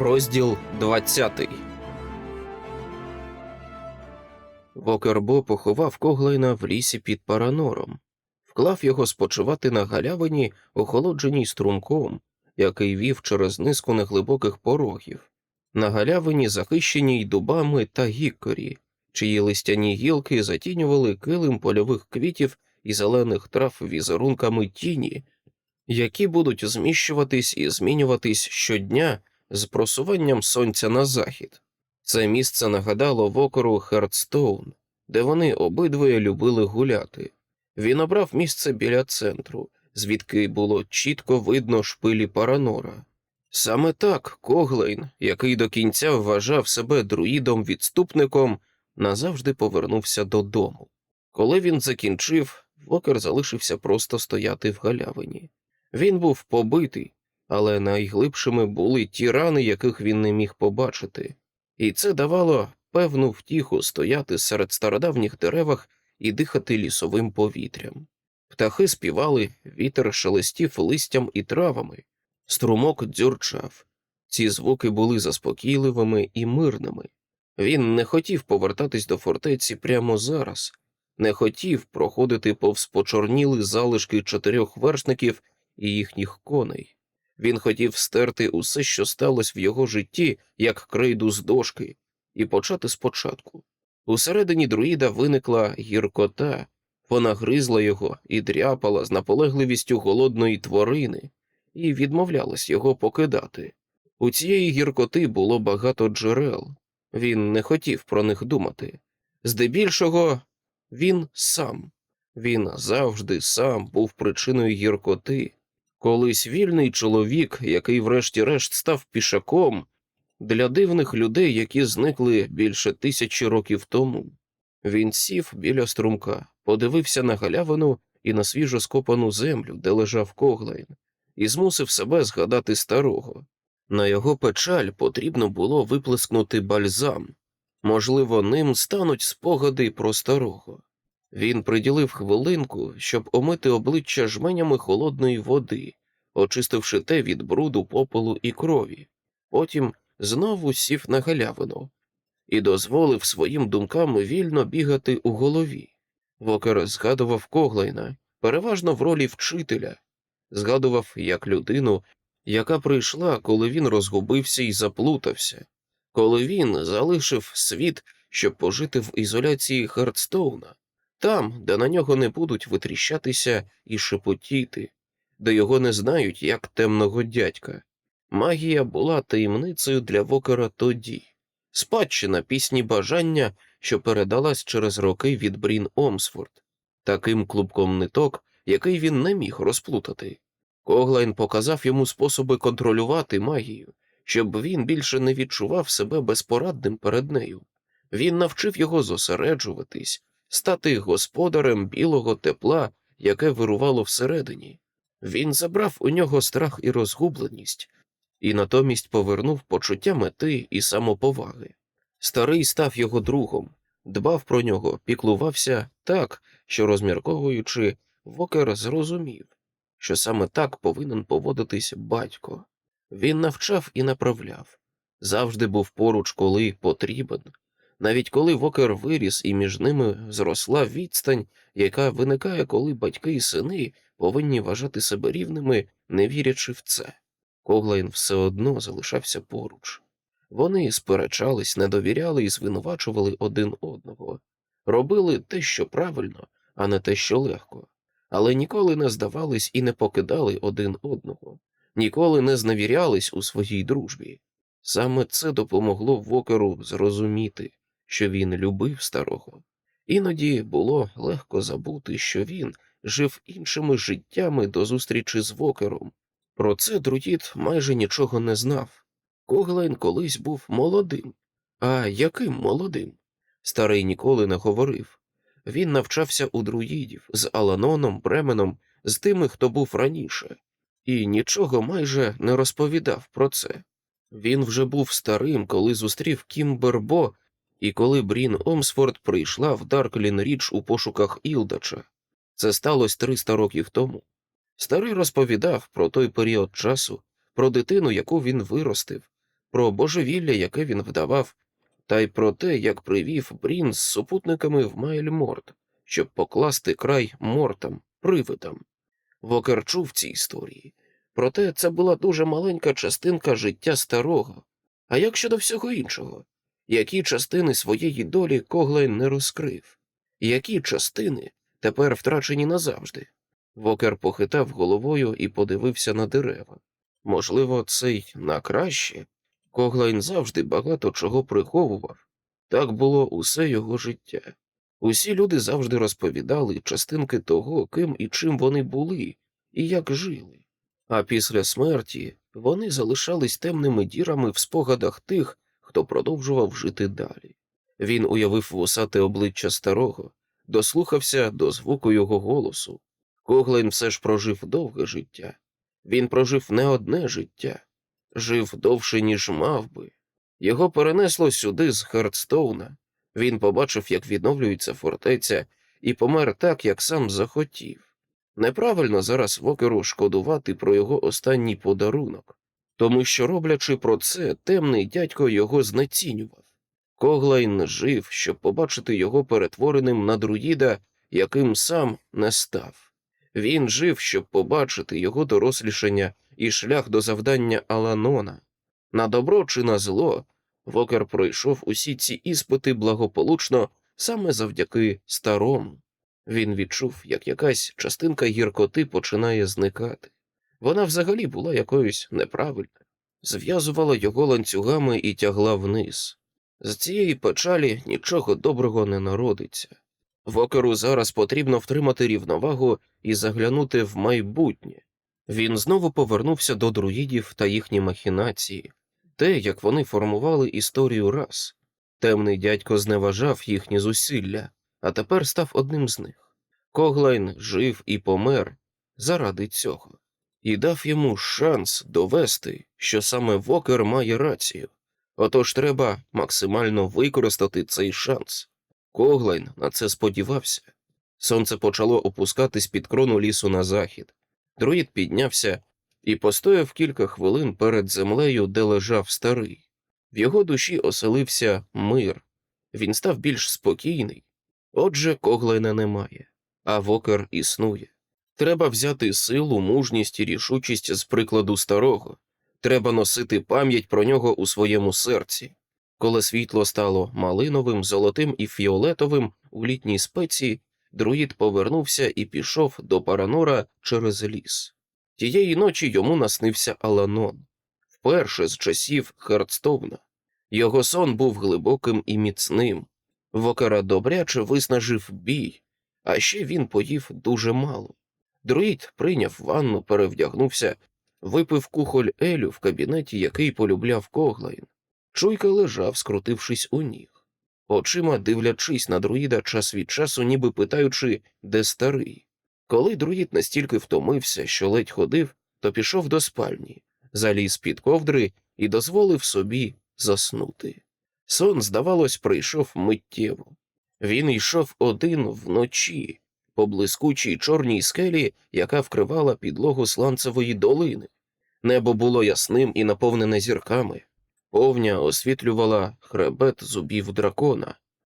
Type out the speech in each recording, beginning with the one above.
Розділ 20 Вокербо поховав Коглайна в лісі під Паранором, вклав його спочивати на галявині, охолодженій струмком, який вів через низку неглибоких порогів, на галявині, захищеній дубами та гіккорі, чиї листяні гілки затінювали килим польових квітів і зелених трав візерунками тіні, які будуть зміщуватись і змінюватись щодня з просуванням сонця на захід. Це місце нагадало вокору Хардстоун, де вони обидвоє любили гуляти. Він обрав місце біля центру, звідки було чітко видно шпилі Паранора. Саме так Коглейн, який до кінця вважав себе друїдом-відступником, назавжди повернувся додому. Коли він закінчив, Вокер залишився просто стояти в галявині. Він був побитий, але найглибшими були ті рани, яких він не міг побачити, і це давало певну втіху стояти серед стародавніх деревах і дихати лісовим повітрям. Птахи співали, вітер шелестів листям і травами, струмок дзюрчав. Ці звуки були заспокійливими і мирними. Він не хотів повертатись до фортеці прямо зараз, не хотів проходити повз почорніли залишки чотирьох вершників і їхніх коней. Він хотів стерти усе, що сталося в його житті, як крейду з дошки, і почати спочатку. Усередині друїда виникла гіркота, вона гризла його і дряпала з наполегливістю голодної тварини, і відмовлялась його покидати. У цієї гіркоти було багато джерел, він не хотів про них думати. Здебільшого, він сам, він завжди сам був причиною гіркоти. Колись вільний чоловік, який врешті-решт став пішаком для дивних людей, які зникли більше тисячі років тому. Він сів біля струмка, подивився на галявину і на свіжо скопану землю, де лежав Коглайн, і змусив себе згадати старого. На його печаль потрібно було виплескнути бальзам. Можливо, ним стануть спогади про старого. Він приділив хвилинку, щоб омити обличчя жменями холодної води, очистивши те від бруду, попелу і крові. Потім знову сів на галявину і дозволив своїм думкам вільно бігати у голові. Вокер згадував Коглайна, переважно в ролі вчителя, згадував як людину, яка прийшла, коли він розгубився і заплутався, коли він залишив світ, щоб пожити в ізоляції Хардстоуна, там, де на нього не будуть витріщатися і шепотіти, де його не знають як темного дядька. Магія була таємницею для Вокера тоді, спадщина пісні бажання, що передалась через роки від Брін Омсфорд, таким клубком ниток, який він не міг розплутати. Коглайн показав йому способи контролювати магію, щоб він більше не відчував себе безпорадним перед нею. Він навчив його зосереджуватись, стати господарем білого тепла, яке вирувало всередині. Він забрав у нього страх і розгубленість, і натомість повернув почуття мети і самоповаги. Старий став його другом, дбав про нього, піклувався так, що, розмірковуючи, Вокер зрозумів, що саме так повинен поводитись батько. Він навчав і направляв, завжди був поруч, коли потрібен, навіть коли Вокер виріс і між ними зросла відстань, яка виникає, коли батьки і сини повинні вважати себе рівними, не вірячи в це. Коглайн все одно залишався поруч. Вони сперечались, не довіряли і звинувачували один одного, робили те, що правильно, а не те, що легко, але ніколи не здавались і не покидали один одного, ніколи не зневірялись у своїй дружбі. Саме це допомогло Вокеру зрозуміти, що він любив старого. Іноді було легко забути, що він жив іншими життями до зустрічі з Вокером. Про це друїд майже нічого не знав. Коглайн колись був молодим. А яким молодим? Старий ніколи не говорив. Він навчався у друїдів з Аланоном, Бременом, з тими, хто був раніше, і нічого майже не розповідав про це. Він вже був старим, коли зустрів Кімбербо і коли Брін Омсфорд прийшла в Дарклін Річ у пошуках Ілдача. Це сталося 300 років тому. Старий розповідав про той період часу, про дитину, яку він виростив, про божевілля, яке він вдавав, та й про те, як привів Брін з супутниками в Майльморт, щоб покласти край мортам, привидам. Вокер чув ці історії, проте це була дуже маленька частинка життя старого. А як щодо всього іншого? Які частини своєї долі Коглайн не розкрив? Які частини тепер втрачені назавжди? Вокер похитав головою і подивився на дерева. Можливо, це й на краще. Коглайн завжди багато чого приховував. Так було усе його життя. Усі люди завжди розповідали частинки того, ким і чим вони були, і як жили. А після смерті вони залишались темними дірами в спогадах тих, хто продовжував жити далі. Він уявив вусате обличчя старого, дослухався до звуку його голосу. Коглайн все ж прожив довге життя. Він прожив не одне життя, жив довше, ніж мав би. Його перенесло сюди з Хардстоуна. Він побачив, як відновлюється фортеця, і помер так, як сам захотів. Неправильно зараз Вокеру шкодувати про його останній подарунок, тому що, роблячи про це, темний дядько його знецінював. Коглайн жив, щоб побачити його перетвореним на друїда, яким сам не став. Він жив, щоб побачити його дорослішання і шлях до завдання Аланона. На добро чи на зло Вокер пройшов усі ці іспити благополучно саме завдяки старому. Він відчув, як якась частинка гіркоти починає зникати. Вона взагалі була якоюсь неправильною, зв'язувала його ланцюгами і тягла вниз. З цієї печалі нічого доброго не народиться. Вокеру зараз потрібно втримати рівновагу і заглянути в майбутнє. Він знову повернувся до друїдів та їхні махінації, те, як вони формували історію раз. Темний дядько зневажав їхні зусилля, а тепер став одним з них. Коглайн жив і помер заради цього, і дав йому шанс довести, що саме Вокер має рацію. Отож треба максимально використати цей шанс. Коглайн на це сподівався. Сонце почало опускатись під крону лісу на захід. Друїд піднявся і постояв кілька хвилин перед землею, де лежав старий. В його душі оселився мир. Він став більш спокійний. Отже, Коглайна немає, а вокер існує. Треба взяти силу, мужність і рішучість з прикладу старого. Треба носити пам'ять про нього у своєму серці. Коли світло стало малиновим, золотим і фіолетовим у літній спеції, друїд повернувся і пішов до Паранора через ліс. Тієї ночі йому наснився Аланон, вперше з часів Хардстоуна. Його сон був глибоким і міцним. Вокера добряче виснажив бій, а ще він поїв дуже мало. Друїд прийняв ванну, перевдягнувся, випив кухоль Елю в кабінеті, який полюбляв Коглайн. Чуйка лежав, скрутившись у ніг, очима дивлячись на друїда час від часу, ніби питаючи, де старий. Коли друїд настільки втомився, що ледь ходив, то пішов до спальні, заліз під ковдри і дозволив собі заснути. Сон, здавалось, прийшов миттєво. Він йшов один вночі, по блискучій чорній скелі, яка вкривала підлогу сланцевої долини. Небо було ясним і наповнене зірками. Повня освітлювала хребет зубів дракона.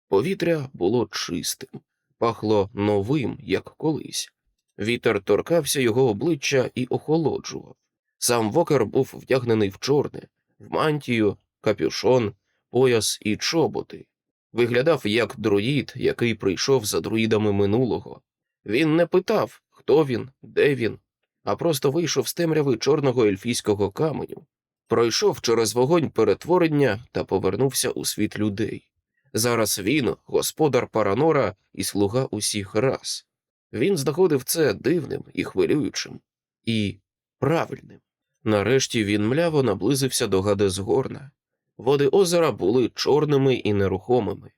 Повітря було чистим, пахло новим, як колись. Вітер торкався його обличчя і охолоджував. Сам вокер був вдягнений в чорне, в мантію, капюшон, пояс і чоботи. Виглядав як друїд, який прийшов за друїдами минулого. Він не питав, хто він, де він, а просто вийшов з темряви чорного ельфійського каменю, пройшов через вогонь перетворення та повернувся у світ людей. Зараз він, господар Паранора і слуга усіх рас. Він знаходив це дивним і хвилюючим, і правильним. Нарешті він мляво наблизився до Гадезгорна. Води озера були чорними і нерухомими.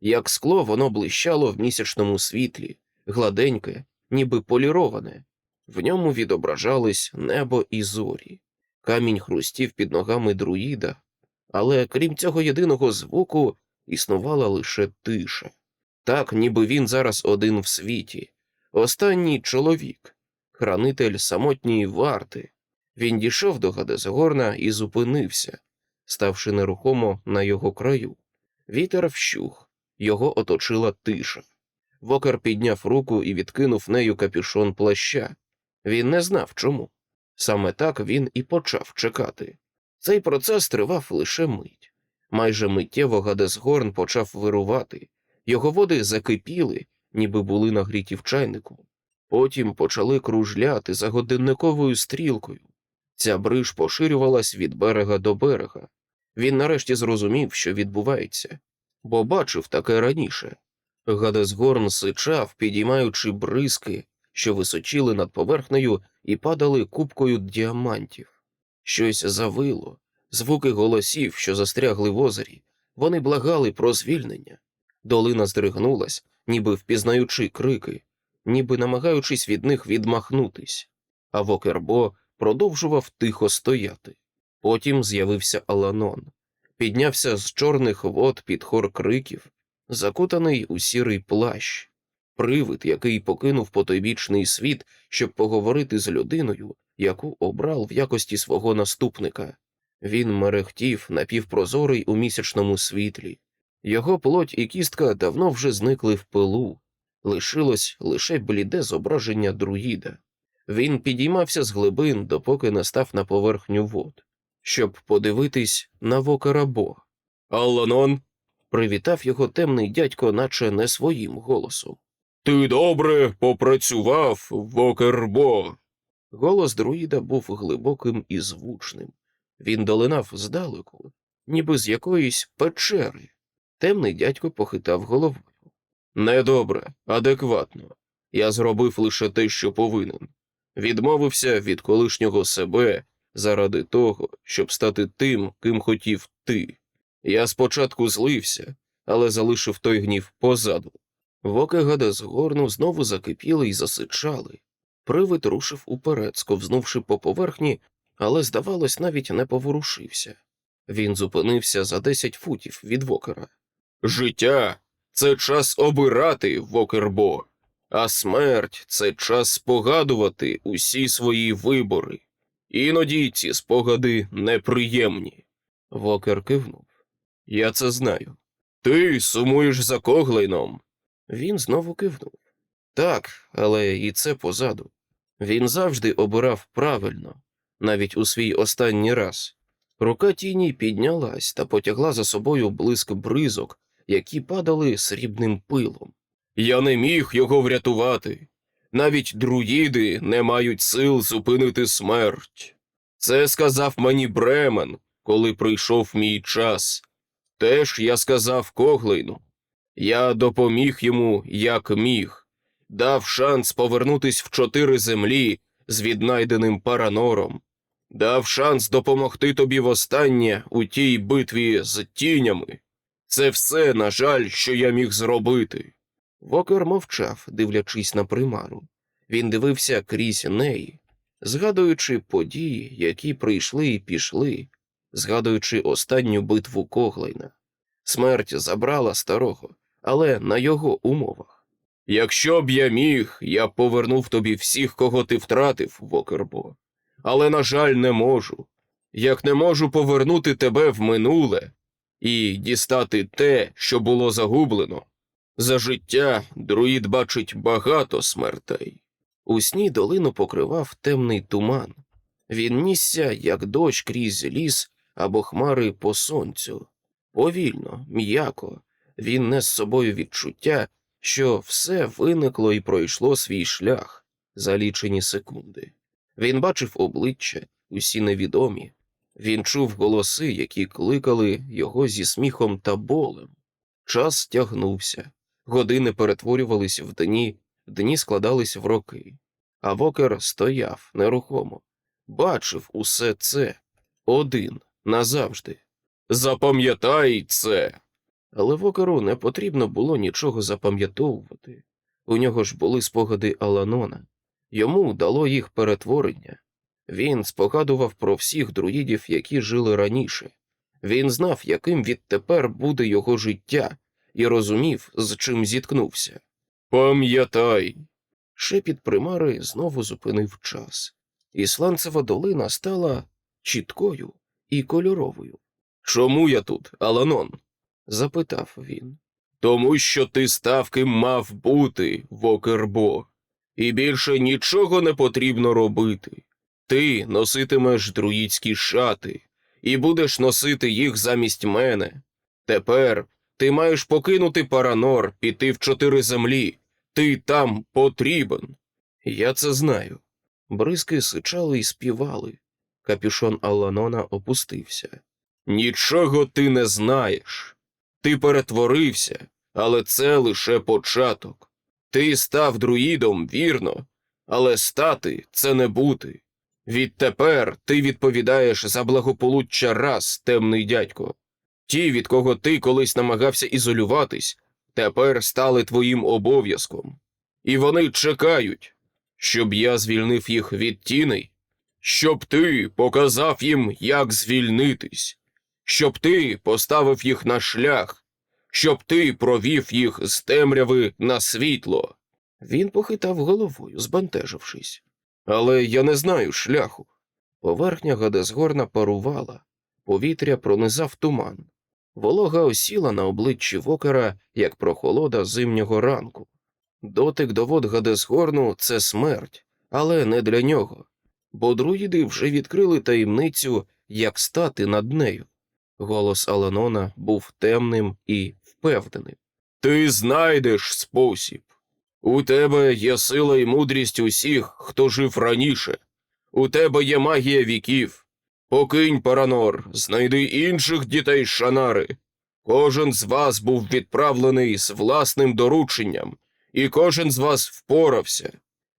Як скло, воно блищало в місячному світлі, гладеньке, ніби поліроване. В ньому відображались небо і зорі. Камінь хрустів під ногами друїда, але крім цього єдиного звуку існувала лише тиша. Так, ніби він зараз один в світі, останній чоловік, хранитель самотньої варти. Він дійшов до Гадезгорна і зупинився. ставши нерухомо на його краю. Вітер вщух, його оточила тиша. Вокер підняв руку і відкинув нею капюшон плаща. Він не знав чому. Саме так він і почав чекати. Цей процес тривав лише мить. Майже миттєво Гадесгорн почав вирувати. Його води закипіли, ніби були нагріті в чайнику. Потім почали кружляти за годинниковою стрілкою. Ця бриж поширювалась від берега до берега. Він нарешті зрозумів, що відбувається, бо бачив таке раніше. Гадесгорн сичав, підіймаючи бризки, що височили над поверхнею і падали купкою діамантів. Щось завило, звуки голосів, що застрягли в озері, вони благали про звільнення. Долина здригнулась, ніби впізнаючи крики, ніби намагаючись від них відмахнутись, а Вокербо продовжував тихо стояти. Потім з'явився Аланон, піднявся з чорних вод під хор криків, закутаний у сірий плащ, привид, який покинув потойбічний світ, щоб поговорити з людиною, яку обрав в якості свого наступника. Він мерехтів напівпрозорий у місячному світлі. Його плоть і кістка давно вже зникли в пилу, лишилось лише бліде зображення друїда. Він підіймався з глибин, допоки не став на поверхню вод, щоб подивитись на Вокарабо. Алланон. Привітав його темний дядько, наче не своїм голосом. Ти добре попрацював, Вокербо. Голос друїда був глибоким і звучним. Він долинав здалеку, ніби з якоїсь печери. Темний дядько похитав головою. Недобре, адекватно. Я зробив лише те, що повинен. Відмовився від колишнього себе заради того, щоб стати тим, ким хотів ти. Я спочатку злився, але залишив той гнів позаду. Воки гада згорну знову закипіли і засичали. Привид рушив уперед, сковзнувши по поверхні, але, здавалось, навіть не поворушився. Він зупинився за десять футів від вокера. Життя це час обирати, Вокербо, а смерть це час спогадувати усі свої вибори. Іноді ці спогади неприємні. Вокер кивнув. Я це знаю. Ти сумуєш за коглейном. Він знову кивнув. Так, але і це позаду. Він завжди обирав правильно, навіть у свій останній раз. Рука тіні піднялась та потягла за собою блиск бризок, які падали срібним пилом. Я не міг його врятувати. Навіть друїди не мають сил зупинити смерть. Це сказав мені Бремен, коли прийшов мій час. Теж я сказав Коглейну. Я допоміг йому, як міг, дав шанс повернутись в чотири землі з віднайденим паранором, дав шанс допомогти тобі востаннє у тій битві з тінями. Це все, на жаль, що я міг зробити. Вокер мовчав, дивлячись на примару. Він дивився крізь неї, згадуючи події, які прийшли і пішли, згадуючи останню битву Коглайна. Смерть забрала старого, але на його умовах. Якщо б я міг, я б повернув тобі всіх, кого ти втратив, Вокербо. Але, на жаль, не можу. Як не можу повернути тебе в минуле і дістати те, що було загублено. За життя друїд бачить багато смертей. У сні долину покривав темний туман. Він нісся, як дощ крізь ліс або хмари по сонцю. Повільно, м'яко, він нес з собою відчуття, що все виникло і пройшло свій шлях за лічені секунди. Він бачив обличчя, усі невідомі. Він чув голоси, які кликали його зі сміхом та болем. Час тягнувся, години перетворювались в дні, дні складались в роки. А Вокер стояв нерухомо, бачив усе це один назавжди. Запам'ятай це. Але Вокеру не потрібно було нічого запам'ятовувати. У нього ж були спогади Аланона. Йому дало їх перетворення. Він спогадував про всіх друїдів, які жили раніше. Він знав, яким відтепер буде його життя, і розумів, з чим зіткнувся. Пам'ятай. Шепіт примари знову зупинив час. Ісланцева долина стала чіткою і кольоровою. Чому я тут, Аланон? запитав він. Тому що ти став ким мав бути, Вокербо, і більше нічого не потрібно робити. Ти носитимеш друїдські шати і будеш носити їх замість мене. Тепер ти маєш покинути Паранор, піти в чотири землі. Ти там потрібен. Я це знаю. Бризки сичали і співали. Капюшон Аланона опустився. Нічого ти не знаєш. Ти перетворився, але це лише початок. Ти став друїдом, вірно, але стати це не бути. Відтепер ти відповідаєш за благополуччя рас, темний дядько. Ті, від кого ти колись намагався ізолюватись, тепер стали твоїм обов'язком. І вони чекають, щоб я звільнив їх від тіней, щоб ти показав їм, як звільнитись, щоб ти поставив їх на шлях, щоб ти провів їх з темряви на світло. Він похитав головою, збентежившись. Але я не знаю шляху. Поверхня Гадесгорна парувала, повітря пронизав туман. Волога осіла на обличчі вокера, як прохолода зимнього ранку. Дотик до вод Гадесгорну це смерть, але не для нього, бо друїди вже відкрили таємницю, як стати над нею. Голос Аланона був темним і впевненим. Ти знайдеш спосіб. У тебе є сила і мудрість усіх, хто жив раніше. У тебе є магія віків. Покинь Паранор, знайди інших дітей Шанари. Кожен з вас був відправлений з власним дорученням, і кожен з вас впорався.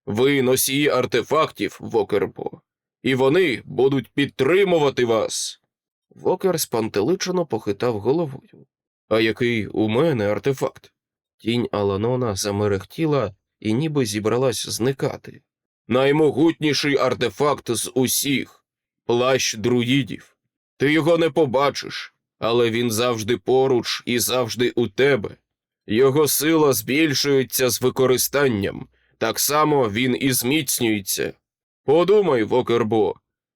Ви носії артефактів, Вокербо, і вони будуть підтримувати вас. Вокер спантеличено похитав головою. А який у мене артефакт? Тінь Аланона замерехтіла і ніби зібралась зникати. Наймогутніший артефакт з усіх плащ друїдів. Ти його не побачиш, але він завжди поруч і завжди у тебе. Його сила збільшується з використанням, так само він і зміцнюється. Подумай, Вокербо,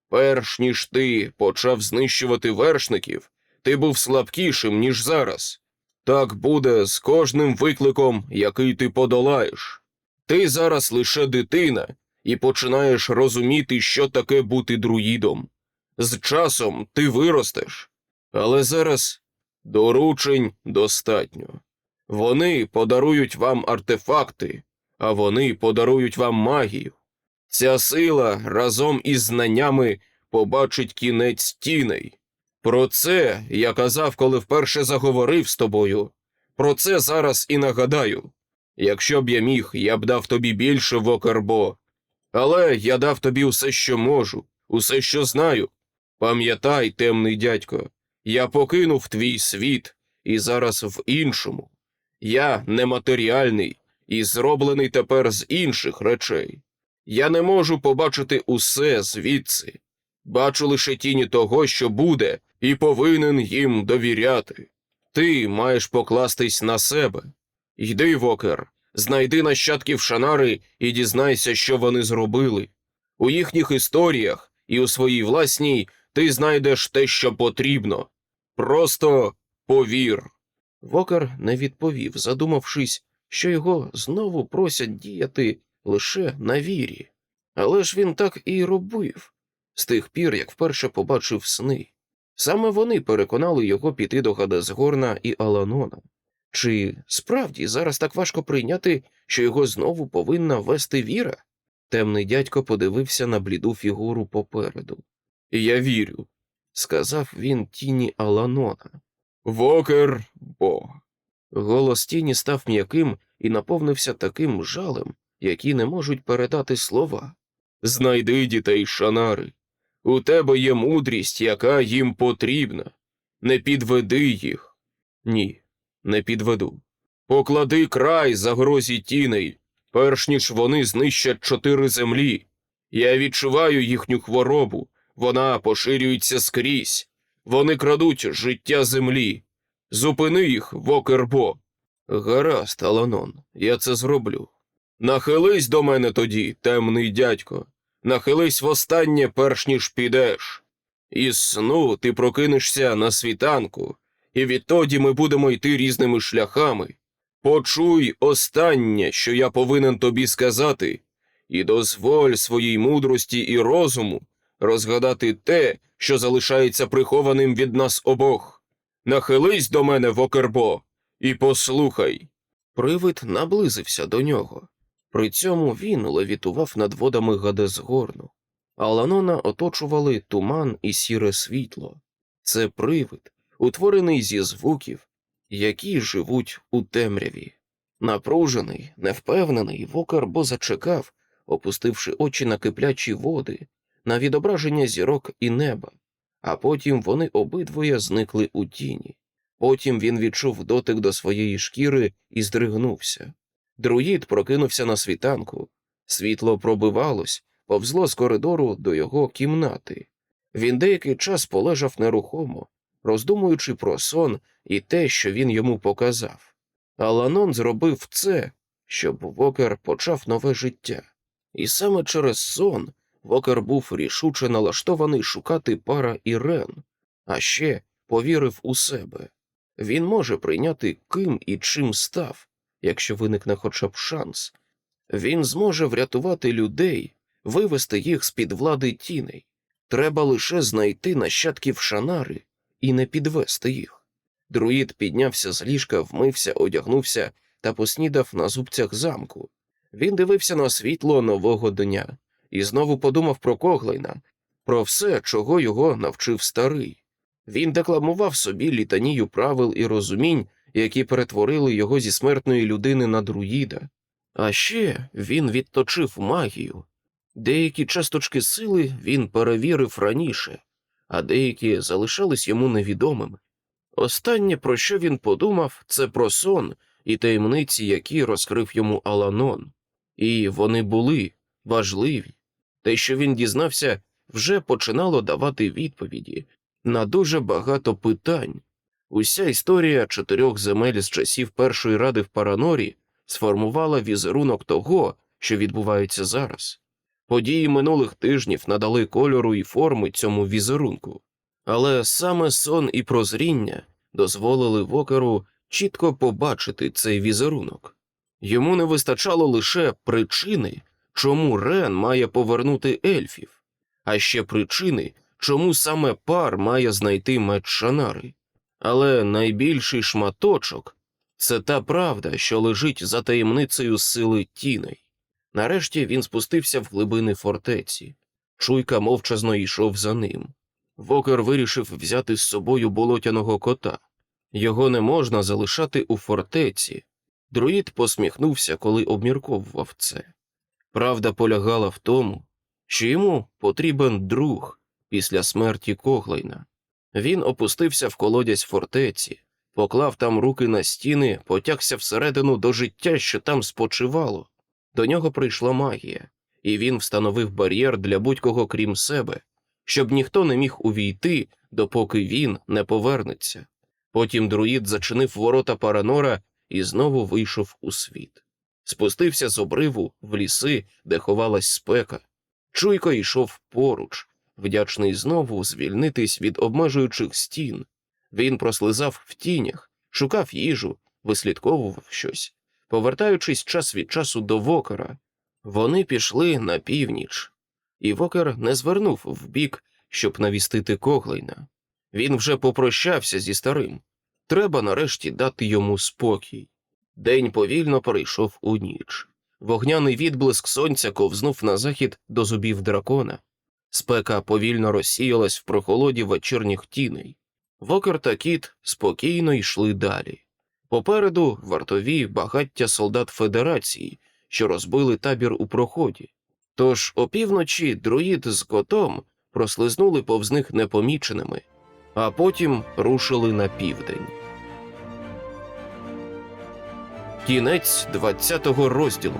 перш ніж ти почав знищувати вершників, ти був слабкішим, ніж зараз. Так буде з кожним викликом, який ти подолаєш. Ти зараз лише дитина і починаєш розуміти, що таке бути друїдом. З часом ти виростеш, але зараз доручень достатньо. Вони подарують вам артефакти, а вони подарують вам магію. Ця сила разом із знаннями побачить кінець тіней. Про це я казав, коли вперше заговорив з тобою. Про це зараз і нагадаю. Якщо б я міг, я б дав тобі більше Вокербо. Але я дав тобі усе, що можу, усе, що знаю. Пам'ятай, темний дядько, я покинув твій світ і зараз в іншому. Я нематеріальний і зроблений тепер з інших речей. Я не можу побачити усе звідси. Бачу лише тіні того, що буде, і повинен їм довіряти. Ти маєш покластись на себе. Йди, Вокер, знайди нащадків Шанари і дізнайся, що вони зробили. У їхніх історіях і у своїй власній ти знайдеш те, що потрібно. Просто повір. Вокер не відповів, задумавшись, що його знову просять діяти лише на вірі. Але ж він так і робив з тих пір, як вперше побачив сни. Саме вони переконали його піти до Гадесгорна і Аланона. Чи справді зараз так важко прийняти, що його знову повинна вести віра? Темний дядько подивився на бліду фігуру попереду. Я вірю, сказав він тіні Аланона. Вокер Бог. Голос тіні став м'яким і наповнився таким жалем, які не можуть передати слова. Знайди дітей Шанари. У тебе є мудрість, яка їм потрібна. Не підведи їх. Ні, не підведу. Поклади край загрозі тіней, перш ніж вони знищать чотири землі. Я відчуваю їхню хворобу, вона поширюється скрізь. Вони крадуть життя землі. Зупини їх, Вокербо. Гаразд, Аланон, я це зроблю. Нахились до мене тоді, темний дядько. Нахились востаннє, перш ніж підеш. Із сну ти прокинешся на світанку, і відтоді ми будемо йти різними шляхами. Почуй останнє, що я повинен тобі сказати, і дозволь своїй мудрості і розуму розгадати те, що залишається прихованим від нас обох. Нахились до мене, Вокербо, і послухай. Привид наблизився до нього. При цьому він левітував над водами Гадесгорну. Аланона оточували туман і сіре світло. Це привид, утворений зі звуків, які живуть у темряві. Напружений, невпевнений, Вокербо зачекав, опустивши очі на киплячі води, на відображення зірок і неба, а потім вони обидвоє зникли у тіні. Потім він відчув дотик до своєї шкіри і здригнувся. Друїд прокинувся на світанку. Світло пробивалось, повзло з коридору до його кімнати. Він деякий час полежав нерухомо, роздумуючи про сон і те, що він йому показав. Аланон зробив це, щоб Вокер почав нове життя. І саме через сон Вокер був рішуче налаштований шукати пара Ірен, а ще повірив у себе. Він може прийняти ким і чим став, якщо виникне хоча б шанс. Він зможе врятувати людей, вивести їх з під влади тіней. Треба лише знайти нащадків шанари і не підвести їх. Друїд піднявся з ліжка, вмився, одягнувся та поснідав на зубцях замку. Він дивився на світло нового дня і знову подумав про Коглайна, про все, чого його навчив старий. Він декламував собі літанію правил і розумінь, які перетворили його зі смертної людини на друїда. А ще він відточив магію. Деякі часточки сили він перевірив раніше, а деякі залишались йому невідомими. Останнє, про що він подумав, це про сон і таємниці, які розкрив йому Аланон. І вони були важливі. Те, що він дізнався, вже починало давати відповіді на дуже багато питань. Уся історія чотирьох земель з часів першої ради в Паранорі сформувала візерунок того, що відбувається зараз. Події минулих тижнів надали кольору і форми цьому візерунку, але саме сон і прозріння дозволили Вокеру чітко побачити цей візерунок. Йому не вистачало лише причини, чому Рен має повернути ельфів, а ще причини, чому саме пар має знайти меч Шанари. Але найбільший шматочок це та правда, що лежить за таємницею сили тіней. Нарешті він спустився в глибини фортеці. Чуйка мовчазно йшов за ним. Вокер вирішив взяти з собою болотяного кота. Його не можна залишати у фортеці. Друїд посміхнувся, коли обмірковував це. Правда полягала в тому, що йому потрібен друг після смерті Коглайна. Він опустився в колодязь фортеці, поклав там руки на стіни, потягся всередину до життя, що там спочивало. До нього прийшла магія, і він встановив бар'єр для будь-кого крім себе, щоб ніхто не міг увійти, допоки він не повернеться. Потім друїд зачинив ворота Паранора і знову вийшов у світ. Спустився з обриву в ліси, де ховалась спека. Чуйко йшов поруч, вдячний знову звільнитись від обмежуючих стін. Він прослизав в тінях, шукав їжу, вислідковував щось, повертаючись час від часу до вокера. Вони пішли на північ, і вокер не звернув вбік, щоб навістити Коглейна. Він вже попрощався зі старим. Треба нарешті дати йому спокій. День повільно перейшов у ніч. Вогняний відблиск сонця ковзнув на захід до зубів дракона. Спека повільно розсіялась в прохолоді вечірніх тіней. Вокер та кіт спокійно йшли далі. Попереду вартові багаття солдат Федерації, що розбили табір у проході. Тож опівночі друїд з котом прослизнули повз них непоміченими, а потім рушили на південь. Кінець 20 розділу.